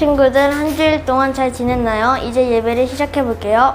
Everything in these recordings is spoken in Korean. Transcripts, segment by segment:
친구들 한 주일 동안 잘 지냈나요? 이제 예배를 시작해 볼게요.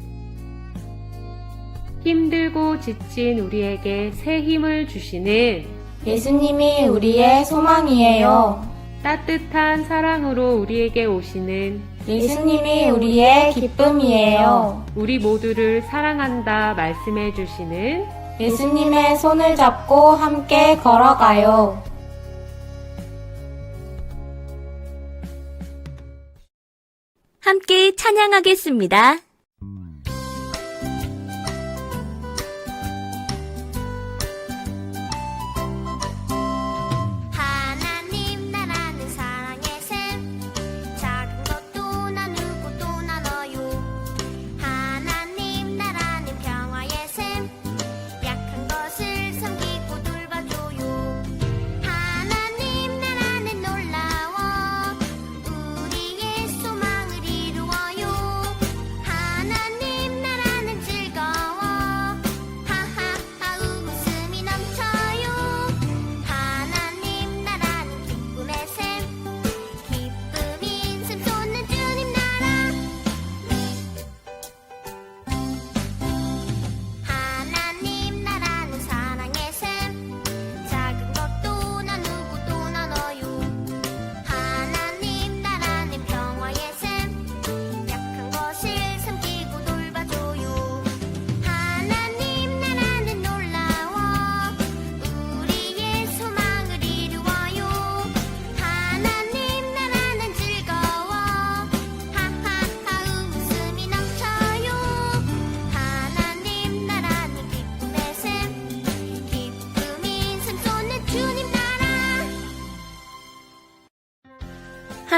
힘들고 지친 우리에게 새 힘을 주시는 예수님이 우리의 소망이에요. 따뜻한 사랑으로 우리에게 오시는 예수님이 우리의 기쁨이에요. 우리 모두를 사랑한다 말씀해 주시는 예수님의 손을 잡고 함께 걸어가요. 함께 찬양하겠습니다.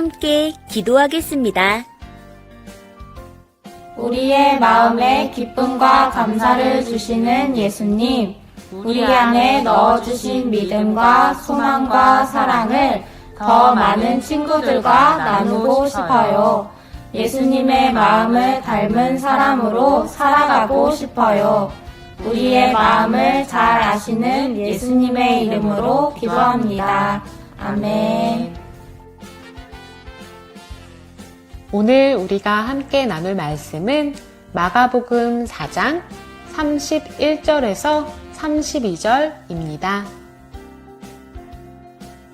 함께 기도하겠습니다. 우리의 마음에 기쁨과 감사를 주시는 예수님, 우리 안에 넣어주신 믿음과 소망과 사랑을 더 많은 친구들과 나누고 싶어요. 예수님의 마음을 닮은 사람으로 살아가고 싶어요. 우리의 마음을 잘 아시는 예수님의 이름으로 기도합니다. 아멘. 오늘 우리가 함께 나눌 말씀은 마가복음 4장 31절에서 32절입니다.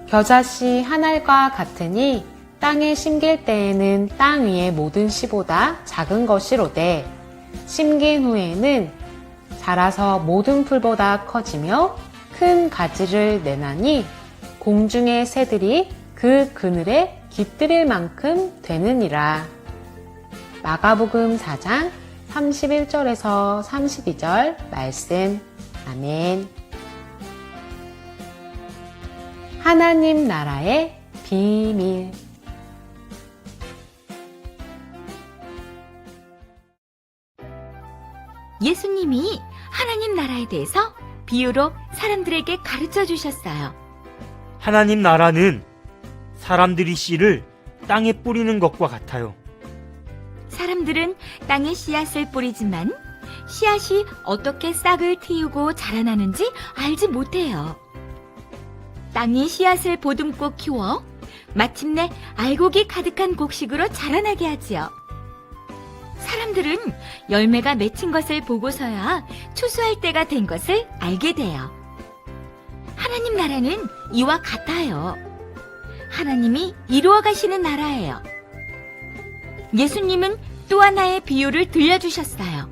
겨자씨 한 알과 같으니 땅에 심길 때에는 땅 위의 모든 씨보다 작은 것이로되 심긴 후에는 자라서 모든 풀보다 커지며 큰 가지를 내나니 공중의 새들이 그 그늘에 깃들일 만큼 되느니라. 마가복음 4장 31절에서 32절 말씀. 아멘. 하나님 나라의 비밀. 예수님이 하나님 나라에 대해서 비유로 사람들에게 가르쳐 주셨어요. 하나님 나라는 사람들이 씨를 땅에 뿌리는 것과 같아요. 사람들은 땅에 씨앗을 뿌리지만 씨앗이 어떻게 싹을 틔우고 자라나는지 알지 못해요. 땅이 씨앗을 보듬고 키워 마침내 알곡이 가득한 곡식으로 자라나게 하지요. 사람들은 열매가 맺힌 것을 보고서야 추수할 때가 된 것을 알게 돼요. 하나님 나라는 이와 같아요. 하나님이 이루어 가시는 나라예요. 예수님은 또 하나의 비유를 들려주셨어요.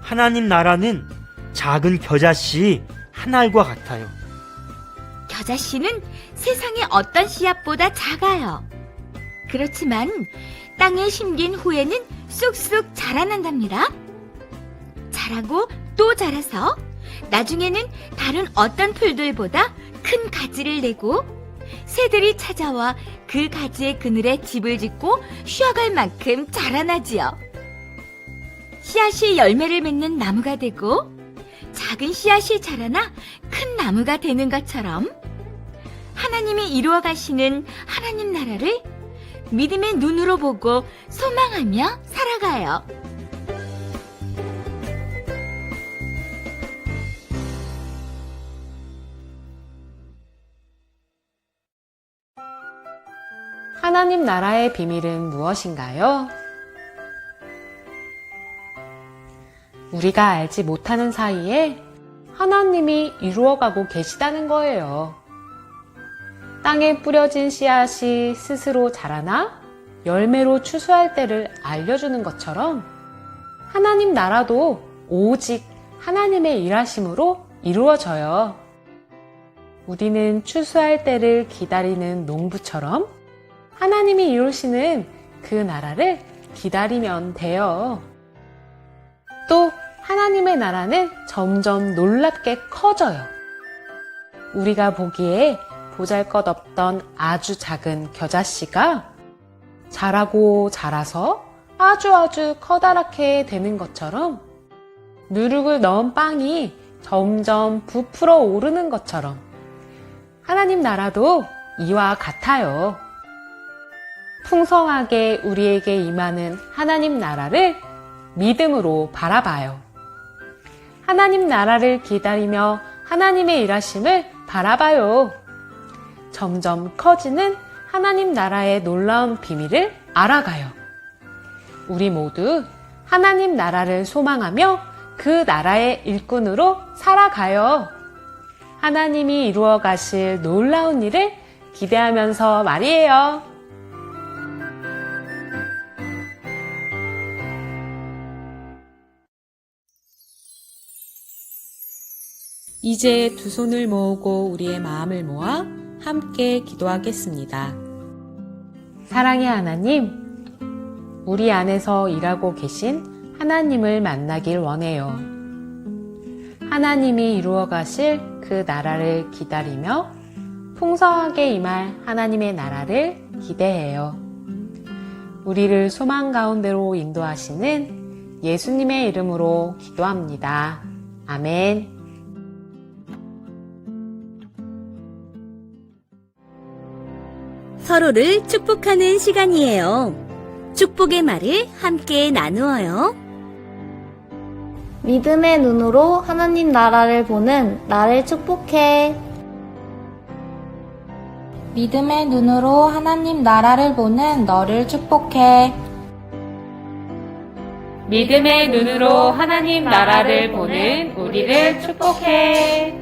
하나님 나라는 작은 겨자씨 한 알과 같아요. 겨자씨는 세상의 어떤 씨앗보다 작아요. 그렇지만 땅에 심긴 후에는 쑥쑥 자라난답니다. 자라고 또 자라서 나중에는 다른 어떤 풀들보다 큰 가지를 내고 새들이 찾아와 그 가지의 그늘에 집을 짓고 쉬어갈 만큼 자라나지요. 씨앗이 열매를 맺는 나무가 되고 작은 씨앗이 자라나 큰 나무가 되는 것처럼 하나님이 이루어 가시는 하나님 나라를 믿음의 눈으로 보고 소망하며 살아가요. 하나님 나라의 비밀은 무엇인가요? 우리가 알지 못하는 사이에 하나님이 이루어가고 계시다는 거예요. 땅에 뿌려진 씨앗이 스스로 자라나 열매로 추수할 때를 알려주는 것처럼 하나님 나라도 오직 하나님의 일하심으로 이루어져요. 우리는 추수할 때를 기다리는 농부처럼 하나님이 이루시는 그 나라를 기다리면 돼요. 또 하나님의 나라는 점점 놀랍게 커져요. 우리가 보기에 보잘 것 없던 아주 작은 겨자씨가 자라고 자라서 아주 아주 커다랗게 되는 것처럼 누룩을 넣은 빵이 점점 부풀어 오르는 것처럼 하나님 나라도 이와 같아요. 풍성하게 우리에게 임하는 하나님 나라를 믿음으로 바라봐요. 하나님 나라를 기다리며 하나님의 일하심을 바라봐요. 점점 커지는 하나님 나라의 놀라운 비밀을 알아가요. 우리 모두 하나님 나라를 소망하며 그 나라의 일꾼으로 살아가요. 하나님이 이루어 가실 놀라운 일을 기대하면서 말이에요. 이제 두 손을 모으고 우리의 마음을 모아 함께 기도하겠습니다. 사랑의 하나님, 우리 안에서 일하고 계신 하나님을 만나길 원해요. 하나님이 이루어 가실 그 나라를 기다리며 풍성하게 임할 하나님의 나라를 기대해요. 우리를 소망 가운데로 인도하시는 예수님의 이름으로 기도합니다. 아멘. 서로를 축복하는 시간이에요. 축복의 말을 함께 나누어요. 믿음의 눈으로 하나님 나라를 보는 나를 축복해. 믿음의 눈으로 하나님 나라를 보는 너를 축복해. 믿음의 눈으로 하나님 나라를 보는 우리를 축복해.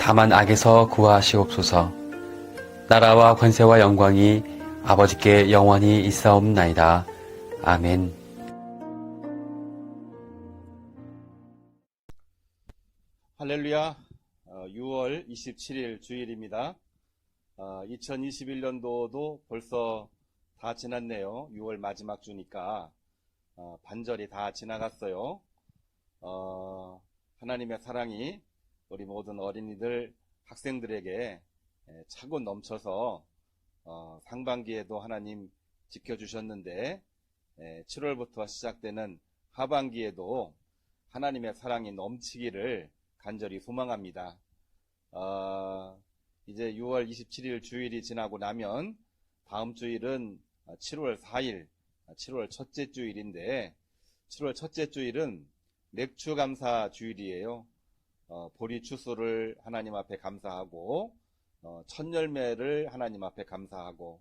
다만 악에서 구하시옵소서. 나라와 권세와 영광이 아버지께 영원히 있사옵나이다. 아멘. 할렐루야. 6월 27일 주일입니다. 2021년도도 벌써 다 지났네요. 6월 마지막 주니까 어, 반절이 다 지나갔어요. 어, 하나님의 사랑이 우리 모든 어린이들, 학생들에게 에, 차고 넘쳐서 어, 상반기에도 하나님 지켜주셨는데 에, 7월부터 시작되는 하반기에도 하나님의 사랑이 넘치기를 간절히 소망합니다. 어, 이제 6월 27일 주일이 지나고 나면 다음 주일은 7월 4일, 7월 첫째 주일인데 7월 첫째 주일은 맥주 감사 주일이에요. 어, 보리 추수를 하나님 앞에 감사하고 어, 첫 열매를 하나님 앞에 감사하고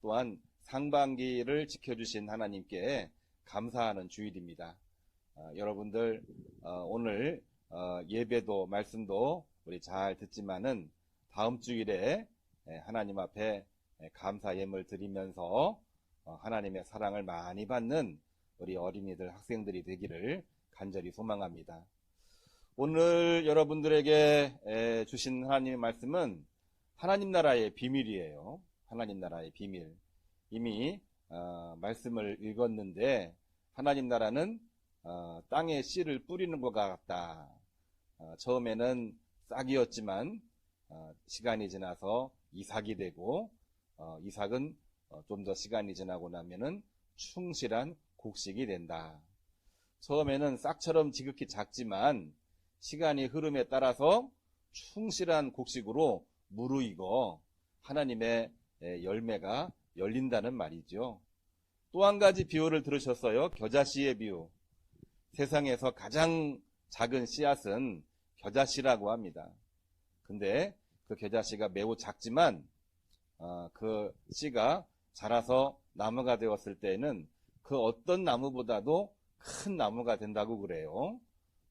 또한 상반기를 지켜주신 하나님께 감사하는 주일입니다. 어, 여러분들 어, 오늘 어, 예배도 말씀도 우리 잘 듣지만은 다음 주일에 예, 하나님 앞에 예, 감사 예물 드리면서 어, 하나님의 사랑을 많이 받는 우리 어린이들 학생들이 되기를 간절히 소망합니다. 오늘 여러분들에게 에, 주신 하나님의 말씀은 하나님 나라의 비밀이에요. 하나님 나라의 비밀. 이미 어, 말씀을 읽었는데 하나님 나라는 어, 땅에 씨를 뿌리는 것 같다. 어, 처음에는 싹이었지만 어, 시간이 지나서 이삭이 되고 어, 이삭은 좀 더 시간이 지나고 나면은 충실한 곡식이 된다. 처음에는 싹처럼 지극히 작지만 시간이 흐름에 따라서 충실한 곡식으로 무르익어 하나님의 에, 열매가 열린다는 말이죠. 또 한 가지 비유를 들으셨어요. 겨자씨의 비유. 세상에서 가장 작은 씨앗은 겨자씨라고 합니다. 근데 그 겨자씨가 매우 작지만 어, 그 씨가 자라서 나무가 되었을 때는 그 어떤 나무보다도 큰 나무가 된다고 그래요.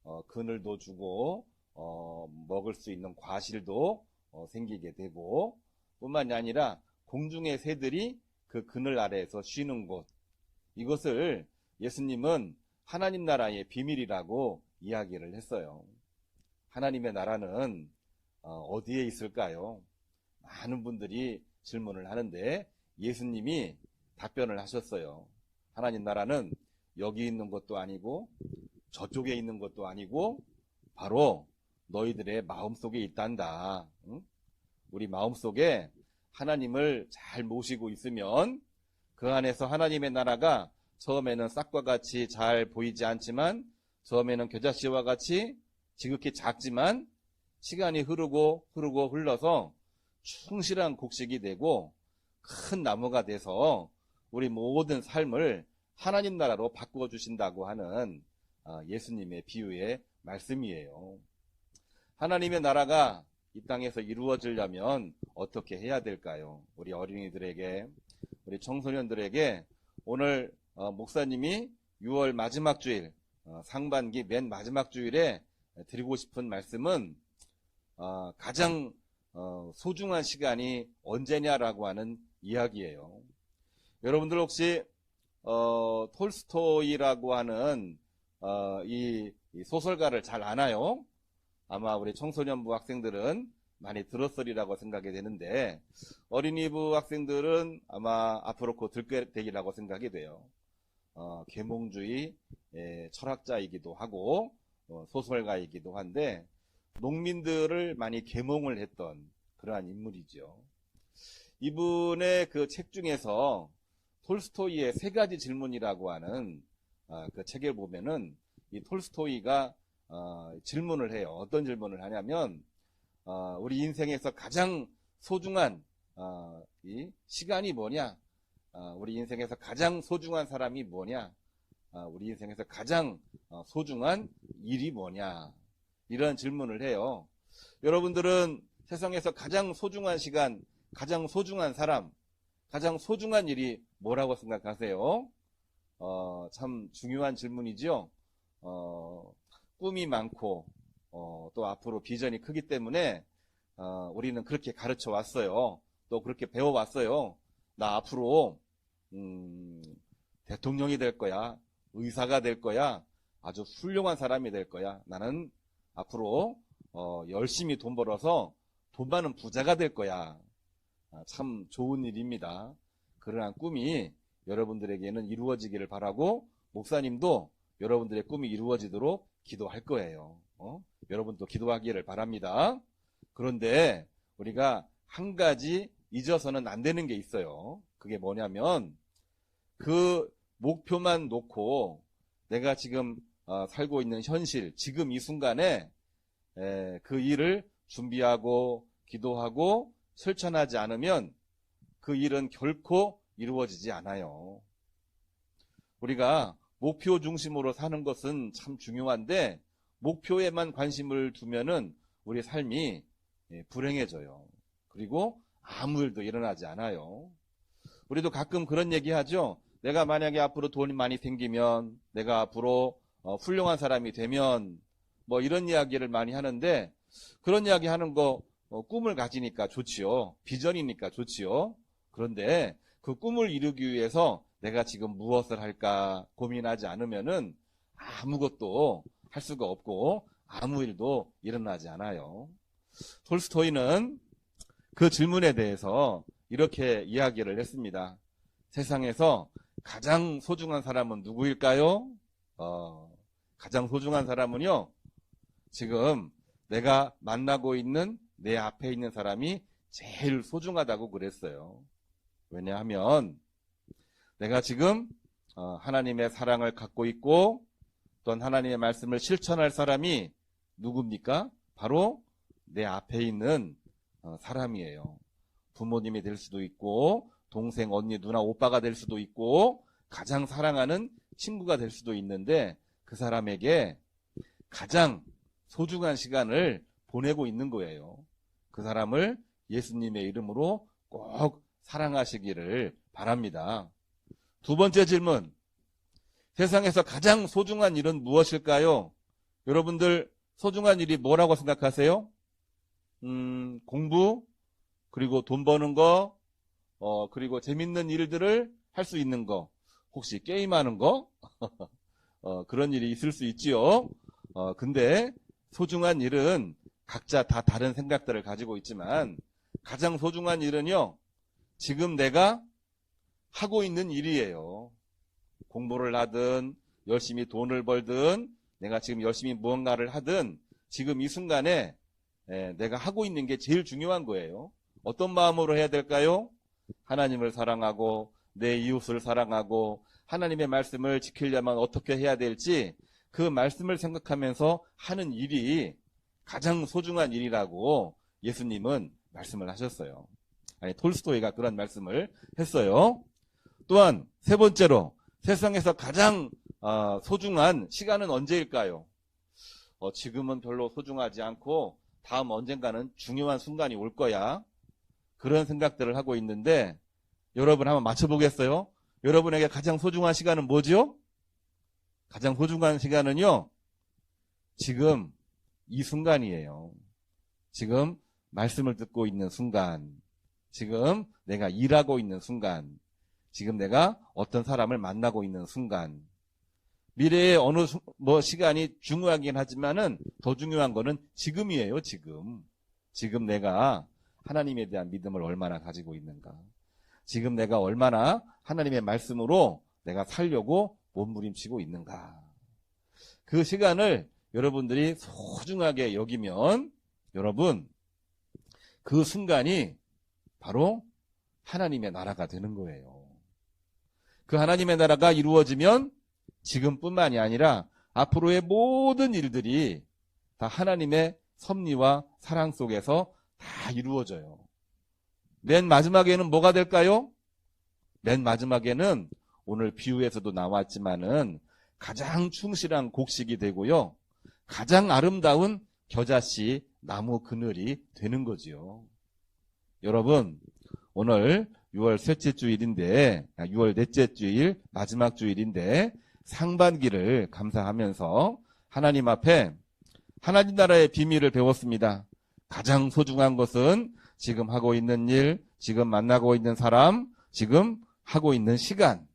어, 그늘도 주고 어, 먹을 수 있는 과실도 어, 생기게 되고 뿐만이 아니라 공중의 새들이 그 그늘 아래에서 쉬는 곳 이것을 예수님은 하나님 나라의 비밀이라고 이야기를 했어요. 하나님의 나라는 어, 디에 있을까요? 많은 분들이 질문을 하는데 예수님이 답변을 하셨어요. 하나님 나라는 여기 있는 것도 아니고 저쪽에 있는 것도 아니고 바로 너희들의 마음속에 있단다. 응? 우리 마음속에 하나님을 잘 모시고 있으면 그 안에서 하나님의 나라가 처음에는 싹과 같이 잘 보이지 않지만 처음에는 겨자씨와 같이 지극히 작지만 시간이 흐르고 흐르고 흘러서 충실한 곡식이 되고 큰 나무가 돼서 우리 모든 삶을 하나님 나라로 바꾸어 주신다고 하는 아, 예수님의 비유의 말씀이에요. 하나님의 나라가 이 땅에서 이루어지려면 어떻게 해야 될까요? 우리 어린이들에게, 우리 청소년들에게 오늘 어, 목사님이 6월 마지막 주일, 어, 상반기 맨 마지막 주일에 드리고 싶은 말씀은 어, 가장 소중한 시간이 언제냐라고 하는 이야기예요. 여러분들 혹시 톨스토이라고 하는 이 소설가를 잘 아나요? 아마 우리 청소년부 학생들은 많이 들었으리라고 생각이 되는데 어린이부 학생들은 아마 앞으로 곧 들게 되기라고 생각이 돼요. 어, 계몽주의 예, 철학자이기도 하고 어, 소설가이기도 한데 농민들을 많이 계몽을 했던 그러한 인물이죠. 이분의 그 책 중에서 톨스토이의 세 가지 질문이라고 하는 어, 그 책을 보면은 이 톨스토이가 어, 질문을 해요. 어떤 질문을 하냐면 어, 우리 인생에서 가장 소중한 어, 이 시간이 뭐냐? 어, 우리 인생에서 가장 소중한 사람이 뭐냐? 어, 우리 인생에서 가장 어, 소중한 일이 뭐냐? 이런 질문을 해요. 여러분들은 세상에서 가장 소중한 시간, 가장 소중한 사람, 가장 소중한 일이 뭐라고 생각하세요? 어, 참 중요한 질문이죠. 어, 꿈이 많고 어, 또 앞으로 비전이 크기 때문에 어, 우리는 그렇게 가르쳐 왔어요. 또 그렇게 배워 왔어요. 나 앞으로 음, 대통령이 될 거야, 의사가 될 거야, 아주 훌륭한 사람이 될 거야. 나는 앞으로 어, 열심히 돈 벌어서 돈 많은 부자가 될 거야. 아, 참 좋은 일입니다. 그러한 꿈이 여러분들에게는 이루어지기를 바라고 목사님도 여러분들의 꿈이 이루어지도록 기도할 거예요. 어? 여러분도 기도하기를 바랍니다. 그런데 우리가 한 가지 잊어서는 안 되는 게 있어요. 그게 뭐냐면 그 목표만 놓고 내가 지금 어, 살고 있는 현실, 지금 이 순간에 에, 그 일을 준비하고 기도하고 실천하지 않으면 그 일은 결코 이루어지지 않아요. 우리가 목표 중심으로 사는 것은 참 중요한데 목표에만 관심을 두면은 우리 삶이 예, 불행해져요. 그리고 아무 일도 일어나지 않아요. 우리도 가끔 그런 얘기 하죠. 내가 만약에 앞으로 돈이 많이 생기면, 내가 앞으로 어, 훌륭한 사람이 되면, 뭐 이런 이야기를 많이 하는데, 그런 이야기 하는 거, 어, 꿈을 가지니까 좋지요. 비전이니까 좋지요. 그런데 그 꿈을 이루기 위해서 내가 지금 무엇을 할까 고민하지 않으면은 아무것도 할 수가 없고 아무 일도 일어나지 않아요. 톨스토이는 그 질문에 대해서 이렇게 이야기를 했습니다. 세상에서 가장 소중한 사람은 누구일까요? 어, 가장 소중한 사람은요, 지금 내가 만나고 있는 내 앞에 있는 사람이 제일 소중하다고 그랬어요. 왜냐하면 내가 지금 어, 하나님의 사랑을 갖고 있고 또한 하나님의 말씀을 실천할 사람이 누굽니까? 바로 내 앞에 있는 어, 사람이에요. 부모님이 될 수도 있고 동생, 언니, 누나, 오빠가 될 수도 있고 가장 사랑하는 친구가 될 수도 있는데 그 사람에게 가장 소중한 시간을 보내고 있는 거예요. 그 사람을 예수님의 이름으로 꼭 사랑하시기를 바랍니다. 두 번째 질문. 세상에서 가장 소중한 일은 무엇일까요? 여러분들 소중한 일이 뭐라고 생각하세요? 음, 공부, 그리고 돈 버는 거, 어, 그리고 재밌는 일들을 할 수 있는 거, 혹시 게임하는 거, 어, 그런 일이 있을 수 있지요. 어, 근데 소중한 일은 각자 다 다른 생각들을 가지고 있지만 가장 소중한 일은요, 지금 내가 하고 있는 일이에요. 공부를 하든, 열심히 돈을 벌든, 내가 지금 열심히 무언가를 하든, 지금 이 순간에 예, 내가 하고 있는 게 제일 중요한 거예요. 어떤 마음으로 해야 될까요? 하나님을 사랑하고, 내 이웃을 사랑하고, 하나님의 말씀을 지키려면 어떻게 해야 될지, 그 말씀을 생각하면서 하는 일이 가장 소중한 일이라고 예수님은 말씀을 하셨어요. 아니, 톨스토이가 그런 말씀을 했어요. 또한 세 번째로 세상에서 가장 어, 소중한 시간은 언제일까요? 어, 지금은 별로 소중하지 않고 다음 언젠가는 중요한 순간이 올 거야. 그런 생각들을 하고 있는데 여러분 한번 맞춰보겠어요? 여러분에게 가장 소중한 시간은 뭐죠? 가장 소중한 시간은요. 지금 이 순간이에요. 지금 말씀을 듣고 있는 순간. 지금 내가 일하고 있는 순간. 지금 내가 어떤 사람을 만나고 있는 순간. 미래의 어느 수- 뭐 시간이 중요하긴 하지만은 더 중요한 거는 지금이에요, 지금. 지금 내가 하나님에 대한 믿음을 얼마나 가지고 있는가. 지금 내가 얼마나 하나님의 말씀으로 내가 살려고 몸부림치고 있는가. 그 시간을 여러분들이 소중하게 여기면 여러분 그 순간이 바로 하나님의 나라가 되는 거예요. 그 하나님의 나라가 이루어지면 지금뿐만이 아니라 앞으로의 모든 일들이 다 하나님의 섭리와 사랑 속에서 다 이루어져요. 맨 마지막에는 뭐가 될까요? 맨 마지막에는 오늘 비유에서도 나왔지만은 가장 충실한 곡식이 되고요. 가장 아름다운 겨자씨 나무 그늘이 되는 거지요. 여러분, 오늘 6월 셋째 주일인데, 6월 넷째 주일, 마지막 주일인데, 상반기를 감사하면서 하나님 앞에 하나님 나라의 비밀을 배웠습니다. 가장 소중한 것은 지금 하고 있는 일, 지금 만나고 있는 사람, 지금 하고 있는 시간.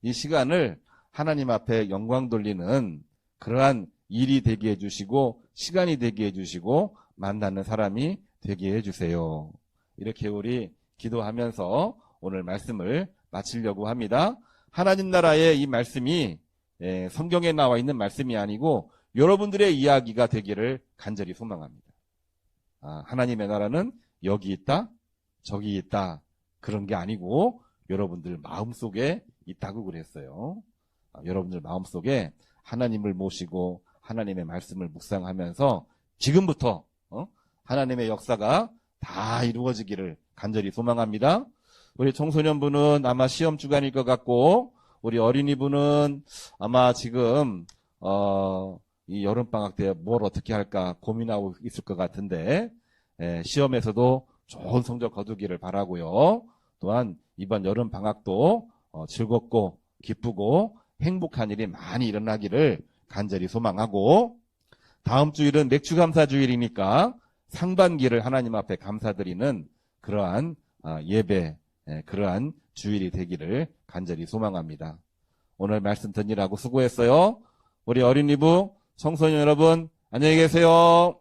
이 시간을 하나님 앞에 영광 돌리는 그러한 일이 되게 해주시고, 시간이 되게 해주시고, 만나는 사람이 되게 해주세요. 이렇게 우리 기도하면서 오늘 말씀을 마치려고 합니다. 하나님 나라의 이 말씀이 예, 성경에 나와 있는 말씀이 아니고 여러분들의 이야기가 되기를 간절히 소망합니다. 아, 하나님의 나라는 여기 있다, 저기 있다 그런 게 아니고 여러분들 마음 속에 있다고 그랬어요. 아, 여러분들 마음 속에 하나님을 모시고 하나님의 말씀을 묵상하면서 지금부터 어? 하나님의 역사가 다 이루어지기를 간절히 소망합니다. 우리 청소년부는 아마 시험 주간일 것 같고 우리 어린이부는 아마 지금 어, 이 여름 방학 때 뭘 어떻게 할까 고민하고 있을 것 같은데 예, 시험에서도 좋은 성적 거두기를 바라고요. 또한 이번 여름 방학도 어, 즐겁고 기쁘고 행복한 일이 많이 일어나기를 간절히 소망하고 다음 주일은 맥주 감사 주일이니까 상반기를 하나님 앞에 감사드리는 그러한 아, 예배, 예, 그러한 주일이 되기를 간절히 소망합니다. 오늘 말씀 듣느라고 수고했어요. 우리 어린이부, 청소년 여러분, 안녕히 계세요.